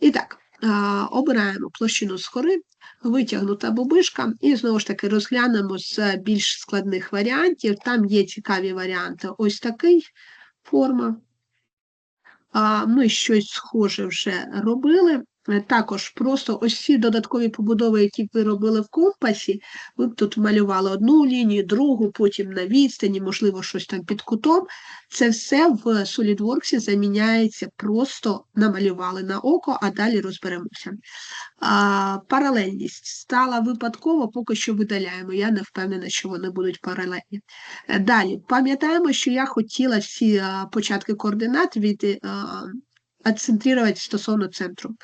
І так, обираємо площину згори, витягнута бубишка, і знову ж таки розглянемо з більш складних варіантів. Там є цікаві варіанти. Ось такий форма. Ми щось схоже вже робили. Е, також просто ось ці додаткові побудови, які ви робили в компасі, ви б тут малювали одну лінію, другу, потім на відстані, можливо, щось там під кутом. Це все в SolidWorks заміняється, просто намалювали на око, а далі розберемося. А, Паралельність стала випадково, поки що видаляємо. Я не впевнена, що вони будуть паралельні. Е, далі, пам'ятаємо, що я хотіла всі початки координат від. Відцентрувати стосовно центру.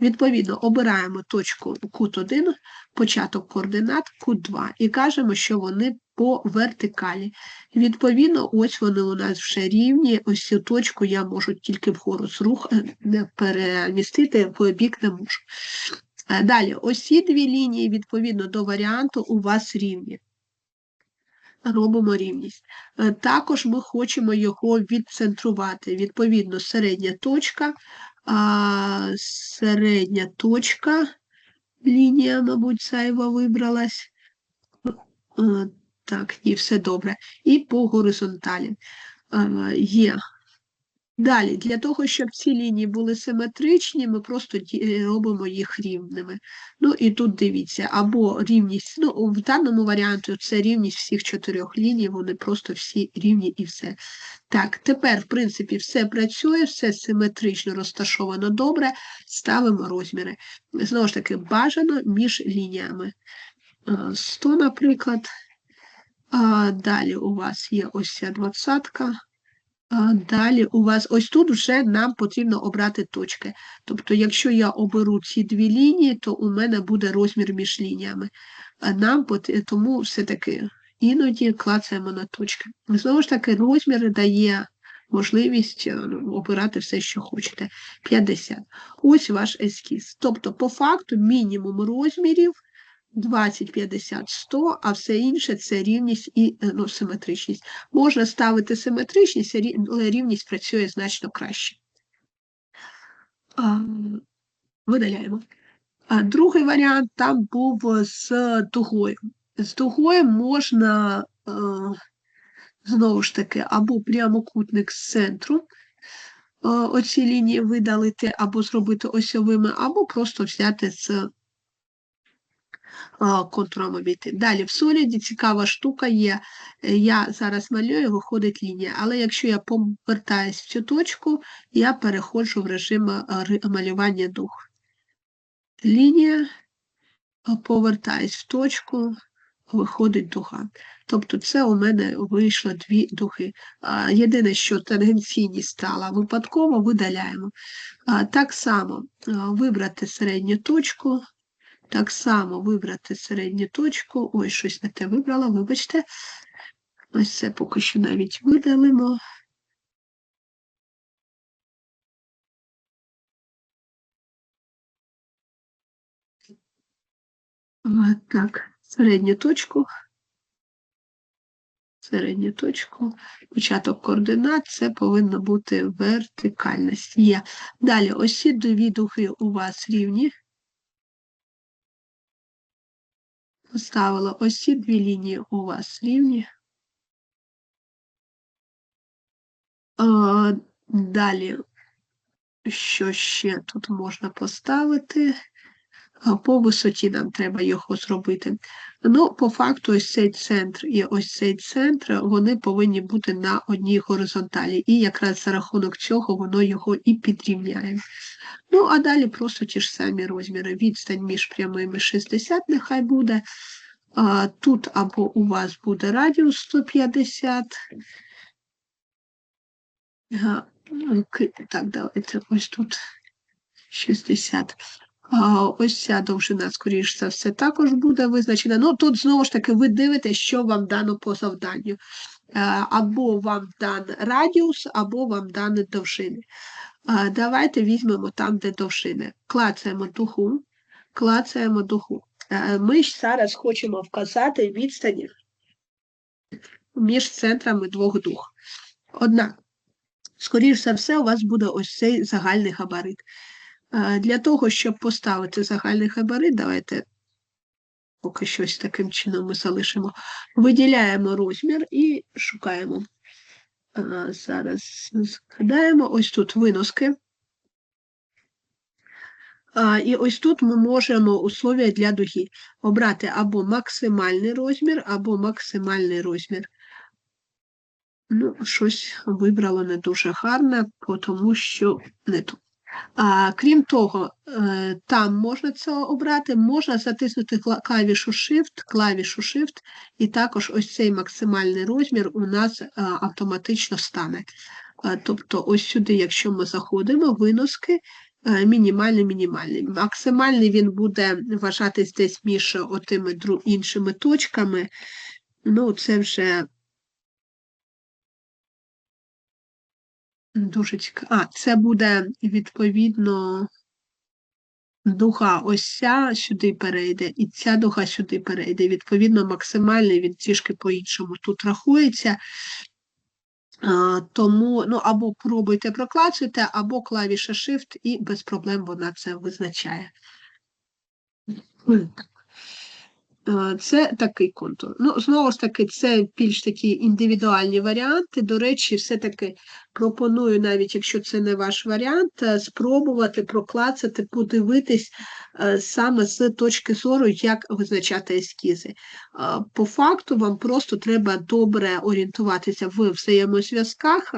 Відповідно, обираємо точку кут 1, початок координат, кут 2 і кажемо, що вони по вертикалі. Відповідно, ось вони у нас вже рівні. Ось цю точку я можу тільки вгору зрух не перемістити, в бік не можу. Е, далі, ось ці дві лінії, відповідно до варіанту, у вас рівні. Робимо рівність. Е, також ми хочемо його відцентрувати. Відповідно, середня точка а, середня точка, лінія, мабуть, зайва вибралась. Так, ні, все добре. І по горизонталі є Далі, для того, щоб ці лінії були симетричні, ми просто е, робимо їх рівними. Ну і тут дивіться, або рівність, ну, в даному варіанті це рівність всіх чотирьох ліній, вони просто всі рівні і все. Так, тепер, в принципі, все працює, все симетрично розташовано добре, ставимо розміри. Знову ж таки, бажано між лініями. 100, наприклад. Далі у вас є ось ця двадцятка. Далі у вас ось тут вже нам потрібно обрати точки. Тобто, якщо я оберу ці дві лінії, то у мене буде розмір між лініями. Нам Тому все-таки іноді клацаємо на точки. Знову ж таки, розмір дає можливість е, обирати все, що хочете. 50. Ось ваш ескіз. Тобто, по факту, мінімум розмірів 20, 50, 100, а все інше це рівність і е, ну, симетричність. Можна ставити симетричність, але рівність працює значно краще. Видаляємо. Другий варіант там був з тугою. З тугою можна, е, знову ж таки, або прямокутник з центру. Е, оці лінії видалити, або зробити осьовими, або просто взяти з контуром обійти. Далі в соліді цікава штука є. Е, я зараз малюю, виходить лінія, але якщо я повертаюсь в цю точку, я переходжу в режим е, малювання дух. Лінія, е, повертаюсь в точку, виходить дуга. Тобто це у мене вийшло дві духи. Єдине, що тангенційні стала випадково, видаляємо. Так само вибрати середню точку, так само вибрати середню точку. Ой, щось не те вибрала, вибачте. Ось це поки що навіть видалимо. Так, середню точку. Середню точку, початок координат, це повинна бути вертикальність. Є. Далі, ось ці дві духи у вас рівні. Поставила ось ці дві лінії у вас рівні. Далі, що ще тут можна поставити? По висоті нам треба його зробити. Ну, по факту, ось цей центр і ось цей центр, вони повинні бути на одній горизонталі. І якраз за рахунок цього воно його і підрівняє. Ну, а далі просто ті ж самі розміри. Відстань між прямими 60, нехай буде. А, Тут або у вас буде радіус 150. Так, давайте ось тут 60. Ось ця довжина, скоріш за все, також буде визначена. Ну, тут знову ж таки ви дивитесь, що вам дано по завданню. Або вам дан радіус, або вам дане довжини. Давайте візьмемо там, де довжини. Клацаємо духу, клацаємо духу. Ми ж зараз хочемо вказати відстані між центрами двох дух. Однак, скоріш за все, у вас буде ось цей загальний габарит. Для того, щоб поставити загальний габарит, давайте поки щось таким чином ми залишимо. Виділяємо розмір і шукаємо. Зараз згадаємо, ось тут виноски. І ось тут ми можемо условия для дуги обрати або максимальний розмір, або максимальний розмір. Ну, щось вибрало не дуже гарне, тому що не тут. А, крім того, е, там можна це обрати, можна затиснути клавішу Shift, клавішу Shift, і також ось цей максимальний розмір у нас е, автоматично стане. Е, Тобто, ось сюди, якщо ми заходимо, виноски, мінімальний, мінімальний. Максимальний він буде вважатись десь між отими іншими точками. Ну, це вже Дуже цікаво. А, це буде відповідно дуга ось ця сюди перейде, і ця дуга сюди перейде. Відповідно, максимальний він трішки по-іншому тут рахується. А, тому ну, або пробуйте проклацуйте, або клавіша Shift, і без проблем вона це визначає. Е, Це такий контур. Ну, знову ж таки, це більш такі індивідуальні варіанти. До речі, все-таки пропоную, навіть якщо це не ваш варіант, е, спробувати проклацати, подивитись е, саме з точки зору, як визначати ескізи. По факту, вам просто треба добре орієнтуватися в взаємозв'язках,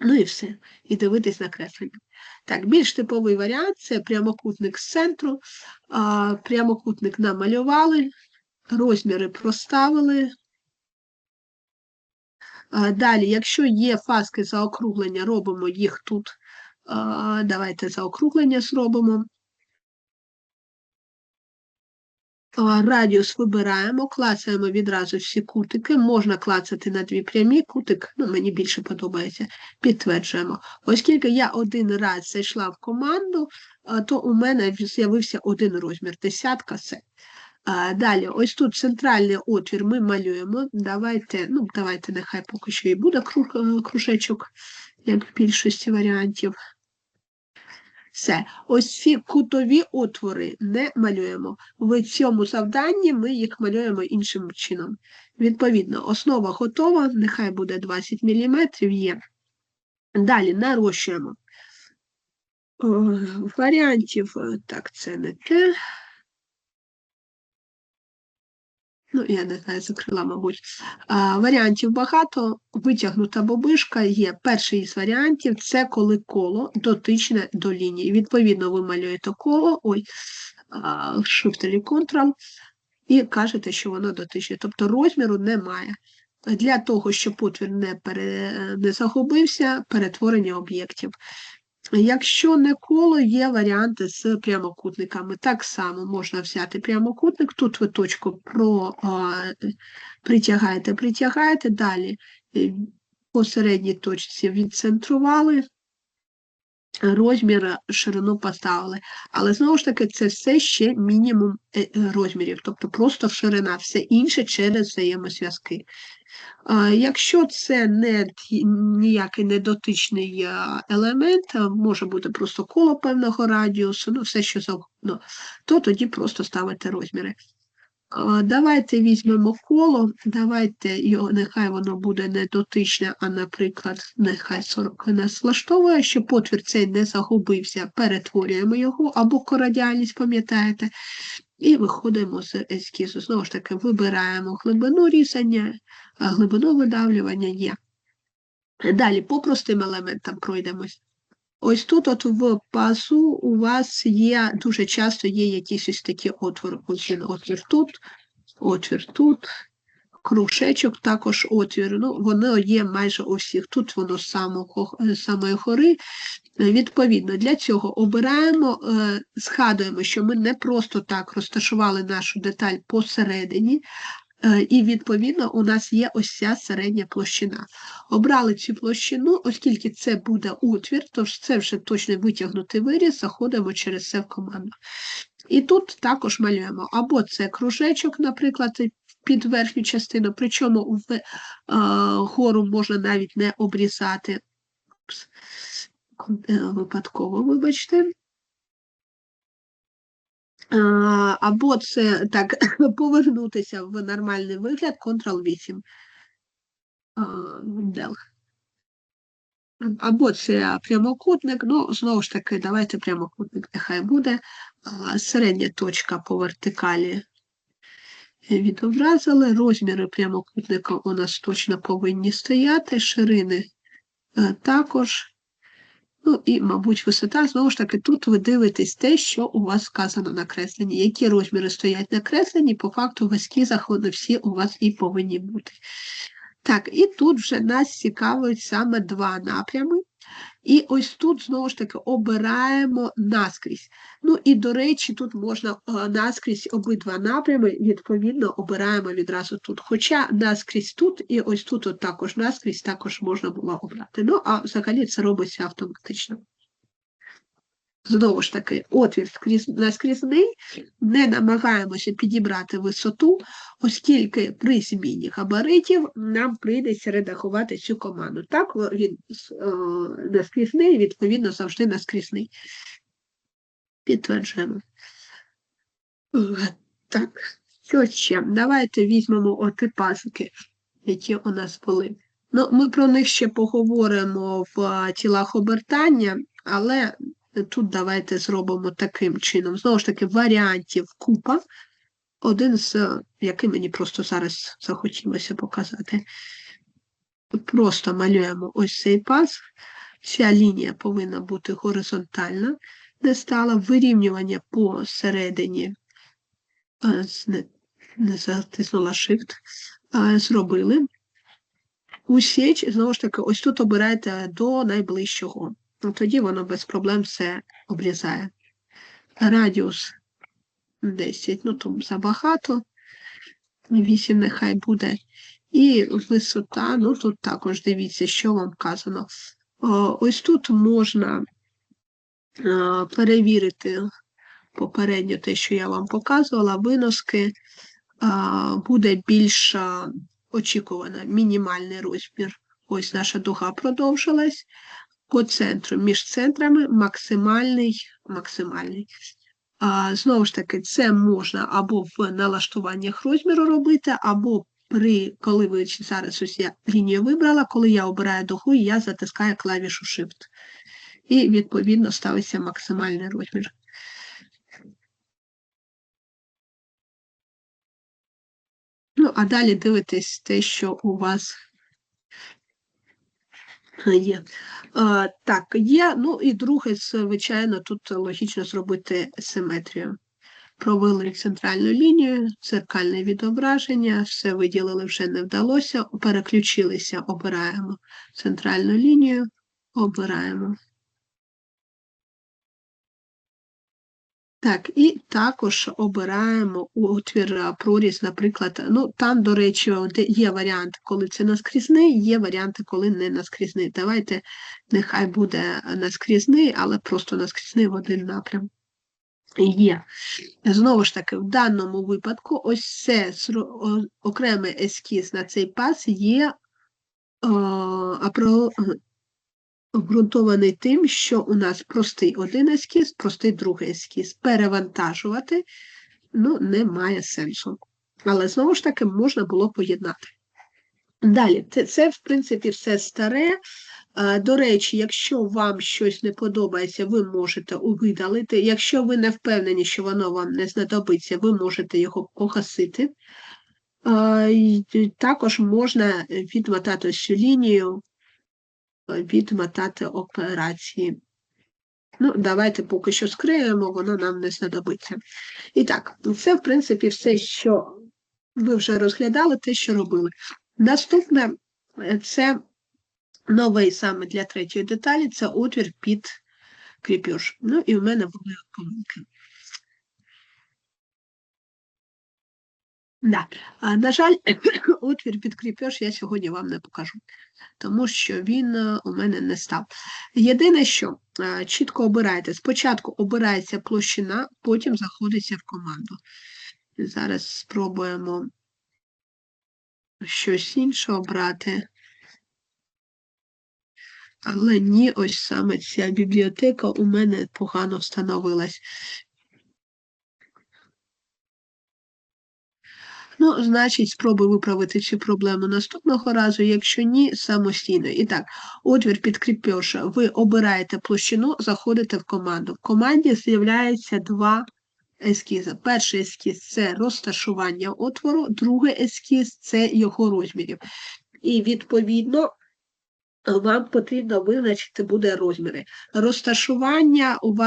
ну і все, і дивитись на креслення. Так, більш типовий варіант це прямокутник з центру. Прямокутник намалювали, розміри проставили. Далі, якщо є фаски заокруглення, робимо їх тут. Давайте заокруглення зробимо. Радіус вибираємо, клацаємо відразу всі кутики. Можна клацати на дві прямі, кутик, ну, мені більше подобається, підтверджуємо. Оскільки я один раз зайшла в команду, то у мене з'явився один розмір, десятка це. Далі, ось тут центральний отвір ми малюємо. Давайте, ну, давайте, нехай поки що і буде кружечок, як в більшості варіантів. Все, ось ці кутові отвори не малюємо. В цьому завданні ми їх малюємо іншим чином. Відповідно, основа готова, нехай буде 20 мм є. Далі нарощуємо. О, Варіантів, е, так, це не те. Ну, я не знаю, закрила, мабуть. А, варіантів багато. Витягнута бобишка є. Перший із варіантів це коли коло дотичне до лінії. Відповідно, ви малюєте коло, ой, Shift Ctrl, і кажете, що воно дотичне. Тобто розміру немає. Для того, щоб отвір не, пере, не загубився, перетворення об'єктів. Якщо не коло, є варіанти з прямокутниками. Так само можна взяти прямокутник, тут ви точку про, притягаєте, притягаєте, далі е, по середній точці відцентрували, розмір, ширину поставили. Але знову ж таки, це все ще мінімум е, розмірів, тобто просто ширина, все інше через взаємозв'язки. Якщо це не ніякий недотичний елемент, може бути просто коло певного радіусу, ну все що завгодно, то тоді просто ставите розміри. Давайте візьмемо коло, давайте його, нехай воно буде не дотичне, а, наприклад, нехай 40 нас влаштовує, щоб отвір цей не загубився, перетворюємо його або корадіальність, пам'ятаєте, і виходимо з ескізу. Знову ж таки, вибираємо глибину різання, глибину видавлювання є. Далі по простим елементам пройдемось. Ось тут, от в пазу, у вас є дуже часто є якісь ось такі отвори. Ось він отвір тут, отвір тут, кружечок також отвір. Ну, воно є майже у всіх. Тут воно самого, самої гори. Е, Відповідно, для цього обираємо, е, згадуємо, що ми не просто так розташували нашу деталь посередині, е, і відповідно у нас є ось ця середня площина. Обрали цю площину, оскільки це буде отвір, тож це вже точно витягнутий виріз, заходимо через це в команду. І тут також малюємо або це кружечок, наприклад, під верхню частину, причому в е, гору можна навіть не обрізати. Е, Випадково, вибачте. Або це так повернутися в нормальний вигляд Ctrl-8. Або це прямокутник, ну, знову ж таки, давайте прямокутник нехай буде. Середня точка по вертикалі відобразили. Розміри прямокутника у нас точно повинні стояти, ширини е, також. Ну і, мабуть, висота, знову ж таки, тут ви дивитесь те, що у вас сказано на кресленні. Які розміри стоять на кресленні, по факту в ескізах вони всі у вас і повинні бути. Так, і тут вже нас цікавить саме два напрями. І ось тут, знову ж таки, обираємо наскрізь. Ну і, до речі, тут можна е, наскрізь обидва напрями, відповідно, обираємо відразу тут. Хоча наскрізь тут, і ось тут от також наскрізь також можна було обрати. Ну, а взагалі це робиться автоматично. Знову ж таки, отвір наскрізний, не намагаємося підібрати висоту, оскільки при зміні габаритів нам прийдеться редагувати цю команду. Так, він е, наскрізний, відповідно, завжди наскрізний. Підтверджуємо. Так, що ще? Давайте візьмемо оти пасики, які у нас були. Ну, Ми про них ще поговоримо в тілах обертання, але Тут давайте зробимо таким чином. Знову ж таки, варіантів купа. Один з, який мені просто зараз захотілося показати. Просто малюємо ось цей паз. Вся лінія повинна бути горизонтальна, не стала вирівнювання посередині, не, не затиснула Shift, зробили. Усіч, знову ж таки, ось тут обирайте до найближчого ну тоді воно без проблем все обрізає. Радіус 10, ну тут забагато, 8 нехай буде. І висота, ну тут також дивіться, що вам вказано. Ось тут можна перевірити попередньо те, що я вам показувала, виноски буде більш очікувана мінімальний розмір. Ось наша дуга продовжилась по центру, між центрами максимальний. максимальний. А, Знову ж таки, це можна або в налаштуваннях розміру робити, або при, коли ви зараз ось я лінію вибрала, коли я обираю дугу, я затискаю клавішу Shift. І, відповідно, ставиться максимальний розмір. Ну, а далі дивитесь те, що у вас Є. Так, є. Ну і друге, звичайно, тут логічно зробити симетрію. Провели центральну лінію, циркальне відображення, все виділили вже не вдалося. Переключилися, обираємо центральну лінію, обираємо Так, і також обираємо отвір проріз, наприклад, ну там, до речі, є варіанти, коли це наскрізний, є варіанти, коли не наскрізний. Давайте нехай буде наскрізний, але просто наскрізний в один напрям. Є. Знову ж таки, в даному випадку, ось це окремий ескіз на цей пас є обґрунтований тим, що у нас простий один ескіз, простий другий ескіз. Перевантажувати ну, немає сенсу. Але знову ж таки можна було поєднати. Далі, це, це, в принципі, все старе. До речі, якщо вам щось не подобається, ви можете видалити. Якщо ви не впевнені, що воно вам не знадобиться, ви можете його погасити. Також можна відмотати цю лінію відмотати операції. Ну, давайте поки що скриємо, воно нам не знадобиться. І так, це, в принципі, все, що ви вже розглядали, те, що робили. Наступне це новий саме для третьої деталі це отвір під кріпеж. Ну, і в мене були помилки. Да. На жаль, отвір під кріпеж я сьогодні вам не покажу тому що він е, у мене не став. Єдине, що е, чітко обираєте. Спочатку обирається площина, потім заходиться в команду. Зараз спробуємо щось інше обрати. Але ні, ось саме ця бібліотека у мене погано встановилась. Ну, значить, спробуй виправити цю проблему наступного разу, якщо ні, самостійно. І так, отвір під кріпеж. Ви обираєте площину, заходите в команду. В команді з'являється два ескізи. Перший ескіз це розташування отвору, другий ескіз це його розмірів. І відповідно. Вам потрібно визначити буде розміри. Розташування у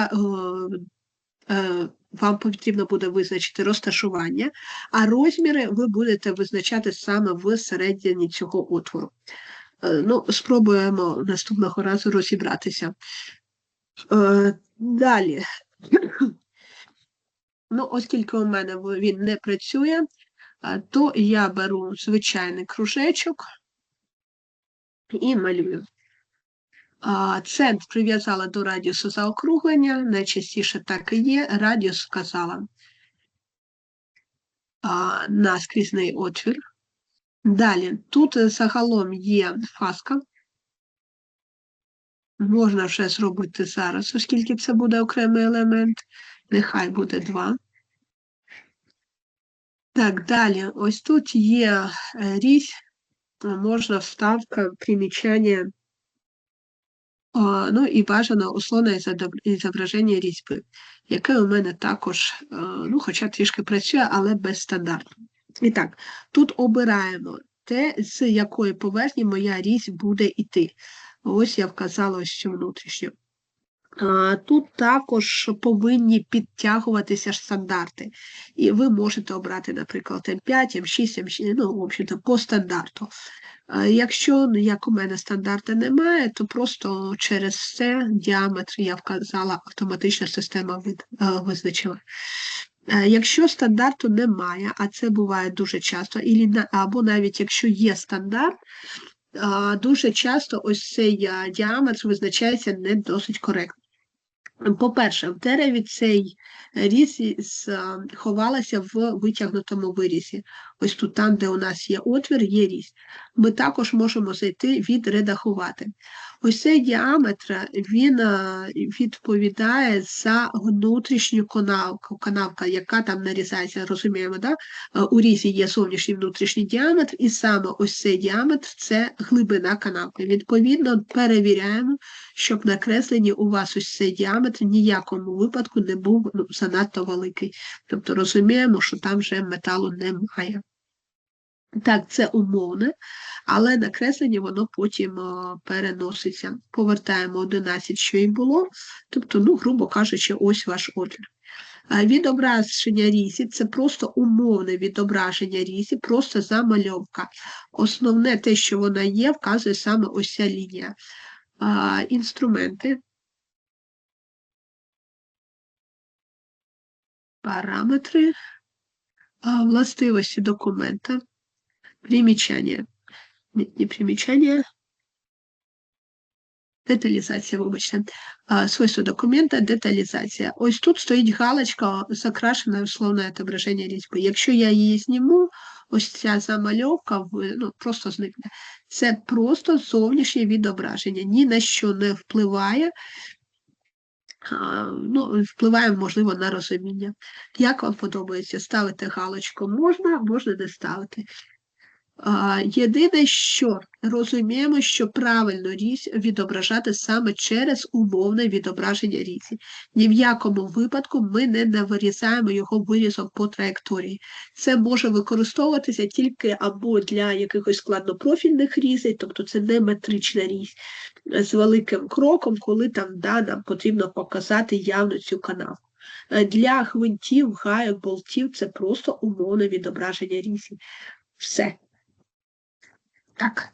е, вам потрібно буде визначити розташування, а розміри ви будете визначати саме в середині цього отвору. Е, ну, Спробуємо наступного разу розібратися. Е, далі, ну, оскільки у мене він не працює, то я беру звичайний кружечок і малюю. Центр прив'язала до радіусу заокруглення, найчастіше так і є, радіус вказала на скрізний отвір. Далі, тут загалом є фаска. Можна вже зробити зараз, оскільки це буде окремий елемент, нехай буде два. Так, далі, ось тут є е, різь, можна вставка примічання Ну і бажано условне зображення різьби, яке у мене також, е, ну, хоча трішки працює, але без стандарту. І так, тут обираємо те, з якої поверхні моя різь буде йти. Ось я вказала ось цю внутрішню. Тут також повинні підтягуватися стандарти. І ви можете обрати, наприклад, М5, М6, М6, ну, в общем-то, по стандарту. Якщо, як у мене стандарти немає, то просто через це діаметр я вказала, автоматична система визначила. Якщо стандарту немає, а це буває дуже часто, або навіть якщо є стандарт, дуже часто ось цей діаметр визначається не досить коректно. По-перше, в дереві цей різ ховалася в витягнутому вирізі. Ось тут, там, де у нас є отвір, є різ. Ми також можемо зайти відредагувати. Ось цей діаметр він відповідає за внутрішню канавку, канавка, яка там нарізається, розуміємо, да? у різі є зовнішній внутрішній діаметр, і саме ось цей діаметр це глибина канавки. Відповідно, перевіряємо, щоб накреслені у вас ось цей діаметр ніякому випадку не був ну, занадто великий. Тобто розуміємо, що там вже металу немає. Так, це умовне, але накреслення воно потім переноситься. Повертаємо 11, що і було, тобто, ну, грубо кажучи, ось ваш отвір. Відображення різі це просто умовне відображення різі, просто замальовка. Основне те, що вона є, вказує саме ось ця лінія. Інструменти. Параметри, властивості документа. Примечание. Не, не примечание. Деталізація, вибачте. Свойство документа, деталізація. Ось тут стоїть галочка закрашена условне отображення різьби. Якщо я її зніму, ось ця замальовка ну, просто зникне. Це просто зовнішнє відображення, ні на що не впливає. Ну, Впливає, можливо, на розуміння. Як вам подобається ставити галочку? Можна, можна не ставити. Єдине, що розуміємо, що правильно різь відображати саме через умовне відображення різі. Ні в якому випадку ми не вирізаємо його вирізом по траєкторії. Це може використовуватися тільки або для якихось складнопрофільних різей, тобто це не метрична різь з великим кроком, коли там да, нам потрібно показати явно цю канавку. Для гвинтів, гайок, болтів це просто умовне відображення різі. Все. Так.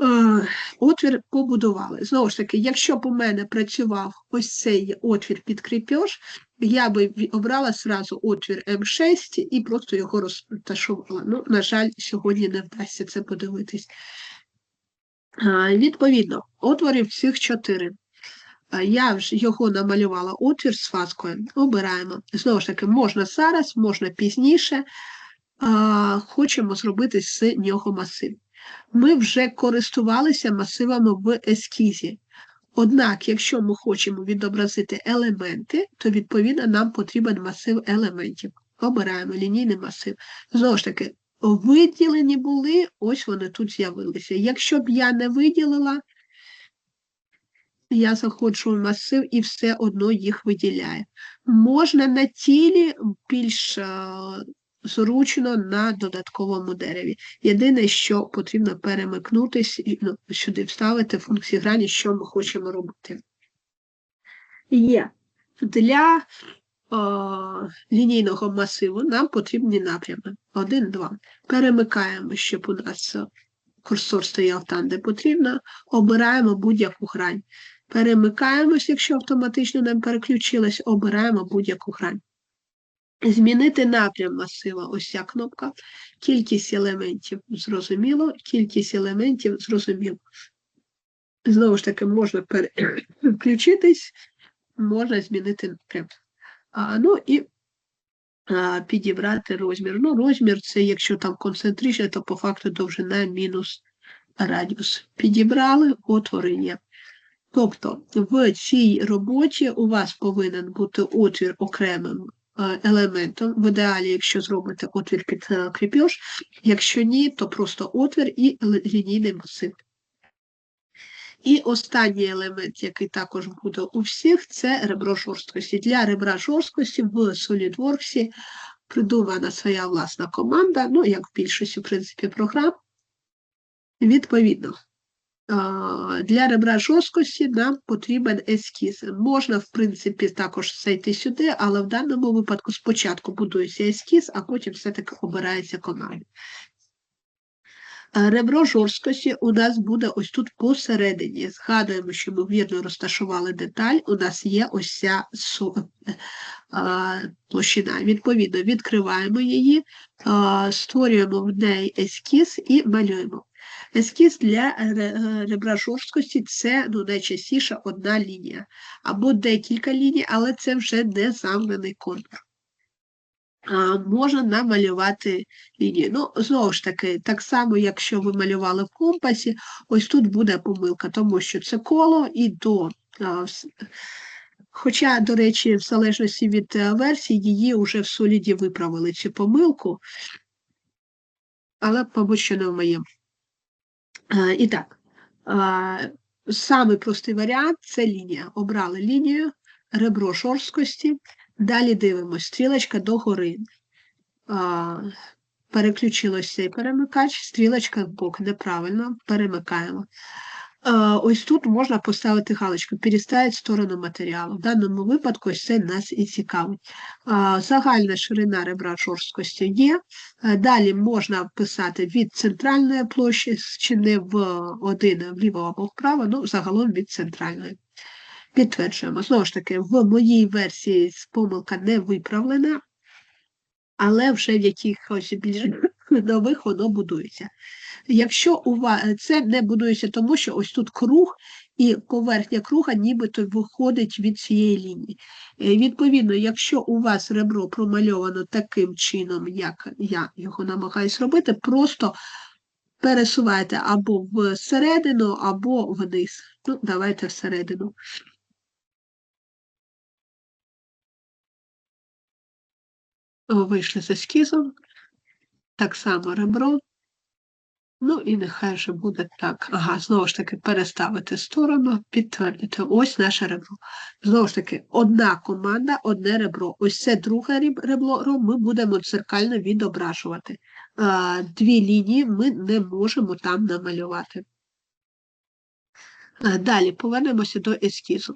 Е, отвір побудували. Знову ж таки, якщо б у мене працював ось цей отвір під кріпеж, я би обрала зразу отвір М6 і просто його розташувала. Ну, на жаль, сьогодні не вдасться це подивитись. Е, відповідно, отворів всіх чотири. Е, я вже його намалювала отвір з фаскою. Обираємо. Знову ж таки, можна зараз, можна пізніше. Хочемо зробити з нього масив ми вже користувалися масивами в ескізі. Однак, якщо ми хочемо відобразити елементи, то відповідно нам потрібен масив елементів. Обираємо лінійний масив. Знову ж таки, виділені були, ось вони тут з'явилися. Якщо б я не виділила, я заходжу в масив і все одно їх виділяю. Можна на тілі більш зручно на додатковому дереві. Єдине, що потрібно перемикнутися і ну, сюди вставити функції грані, що ми хочемо робити. Є для о, лінійного масиву нам потрібні напрями. Один, два. Перемикаємо, щоб у нас курсор стояв там, де потрібно, обираємо будь-яку грань. Перемикаємось, якщо автоматично нам переключилось, обираємо будь-яку грань. Змінити напрям масива, ось ця кнопка. Кількість елементів зрозуміло, кількість елементів зрозуміло. Знову ж таки, можна переключитись, можна змінити напрям. А, Ну і а, підібрати розмір. Ну, розмір це, якщо там концентричне, то по факту довжина мінус радіус. Підібрали, отвори є. Тобто в цій роботі у вас повинен бути отвір окремим елементом, в ідеалі, якщо зробите отвір під е, кріпеж, якщо ні, то просто отвір і лінійний масив. І останній елемент, який також буде у всіх, це ребро жорсткості. Для ребра жорсткості в SolidWorks придумана своя власна команда, ну, як в більшості, в принципі, програм. Відповідно, для ребра жорсткості нам потрібен ескіз. Можна, в принципі, також зайти сюди, але в даному випадку спочатку будується ескіз, а потім все-таки обирається команда. Ребро жорсткості у нас буде ось тут посередині. Згадуємо, що ми вірно розташували деталь, у нас є ось ця площина. Відповідно, відкриваємо її, створюємо в неї ескіз і малюємо. Ескіз для е, ребра жорсткості це ну, найчастіше одна лінія, або декілька ліній, але це вже не замкнений контур. А, Можна намалювати лінію. Ну, знову ж таки, так само, якщо ви малювали в компасі, ось тут буде помилка, тому що це коло і до. А, Хоча, до речі, в залежності від е, версії, її вже в соліді виправили цю помилку, але, мабуть, що не в моєму. І так, самий простий варіант це лінія. Обрали лінію, ребро жорсткості, далі дивимося, стрілочка догори. Переключилося цей перемикач, стрілочка в неправильно, перемикаємо. Ось тут можна поставити галочку переставити сторону матеріалу. В даному випадку ось це нас і цікавить. Загальна ширина ребра жорсткості є. Далі можна писати від центральної площі, чи не в один вліво або вправо, ну загалом від центральної. Підтверджуємо. Знову ж таки, в моїй версії помилка не виправлена, але вже в якихось більш нових воно будується. Якщо у вас це не будується, тому що ось тут круг, і поверхня круга нібито виходить від цієї лінії. Е, відповідно, якщо у вас ребро промальовано таким чином, як я його намагаюся робити, просто пересувайте або всередину, або вниз. Ну, давайте всередину. Вийшли з ескізом. Так само ребро. Ну і нехай же буде так. Ага, знову ж таки, переставити сторону, підтвердити. Ось наше ребро. Знову ж таки, одна команда, одне ребро. Ось це друге ребро ми будемо дзеркально відображувати. Дві лінії ми не можемо там намалювати. Далі повернемося до ескізу.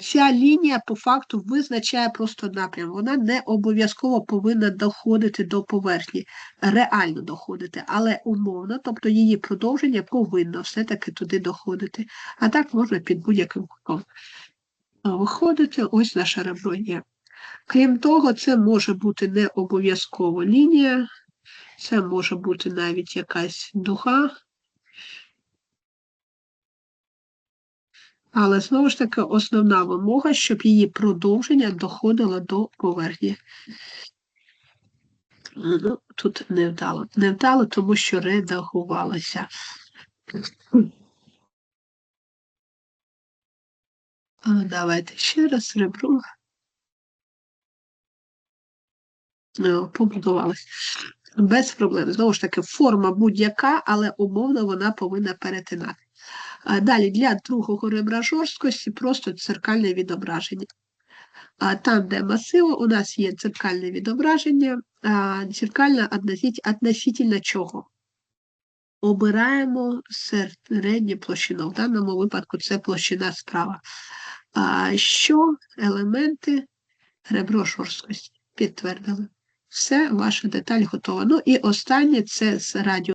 Ця лінія по факту визначає просто напрям. Вона не обов'язково повинна доходити до поверхні, реально доходити, але умовно, тобто її продовження повинно все-таки туди доходити. А так можна під будь-яким кутом виходити, ось наше ребро є. Крім того, це може бути не обов'язково лінія, це може бути навіть якась дуга. Але знову ж таки основна вимога, щоб її продовження доходило до поверхні. Ну, Тут невдало. Невдало, тому що редагувалося. Давайте ще раз ребро. е. Без проблем. Знову ж таки, форма будь-яка, але умовно вона повинна перетинати. Далі для другого ребра жорсткості просто дзеркальне відображення. Там, де масиво, у нас є дзеркальне відображення, а дзеркальне относительно чого? Обираємо середню площину. В даному випадку це площина справа. А що елементи ребро жорсткості? Підтвердили. Все, ваша деталь готова. Ну і останнє це з радіо.